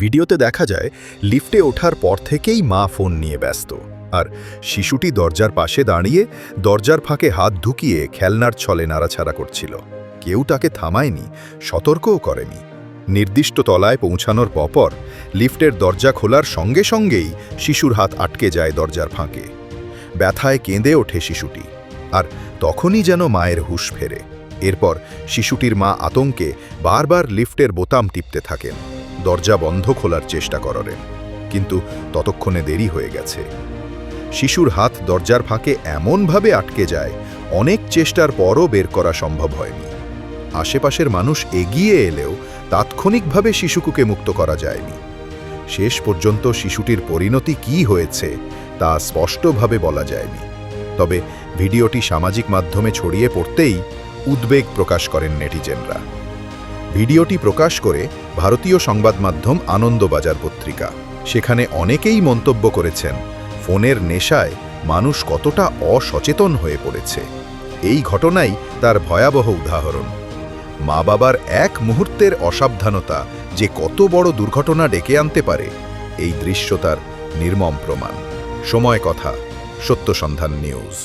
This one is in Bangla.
ভিডিওতে দেখা যায়, লিফটে ওঠার পর থেকেই মা ফোন নিয়ে ব্যস্ত। আর শিশুটি দরজার পাশে দাঁড়িয়ে দরজার ফাঁকে হাত ঢুকিয়ে খেলনার ছলে নাড়াছাড়া করছিল। কেউ তাকে থামায়নি, সতর্কও করেনি। নির্দিষ্ট তলায় পৌঁছানোর পর লিফটের দরজা খোলার সঙ্গে সঙ্গেই শিশুর হাত আটকে যায় দরজার ফাঁকে। ব্যথায় কেঁদে ওঠে শিশুটি। আর তখনই যেন মায়ের হুশ ফেরে। এরপর শিশুটির মা আতঙ্কে বারবার লিফটের বোতাম টিপতে থাকেন। দরজা বন্ধ খোলার চেষ্টা করেন কিন্তু ততক্ষণে দেরি হয়ে গেছে। শিশুর হাত দরজার ফাঁকে এমনভাবে আটকে যায়, অনেক চেষ্টার পরও বের করা সম্ভব হয়নি। আশেপাশের মানুষ এগিয়ে এলেও তাৎক্ষণিকভাবে শিশুকুকে মুক্ত করা যায়নি। শেষ পর্যন্ত শিশুটির পরিণতি কি হয়েছে, তা স্পষ্টভাবে বলা যায়নি। তবে ভিডিওটি সামাজিক মাধ্যমে ছড়িয়ে পড়তেই উদ্বেগ প্রকাশ করেন নেটিজেনরা। ভিডিওটি প্রকাশ করে ভারতীয় সংবাদ মাধ্যম আনন্দবাজার পত্রিকা। সেখানে অনেকেই মন্তব্য করেছেন, ফোনের নেশায় মানুষ কতটা অসচেতন হয়ে পড়েছে। এই ঘটনাই তার ভয়াবহ উদাহরণ। মা বাবার এক মুহূর্তের অসাবধানতা যে কত বড় দুর্ঘটনা ডেকে আনতে পারে, এই দৃশ্য তার নির্মম প্রমাণ। সময় কথা, সত্য সন্ধান নিউজ।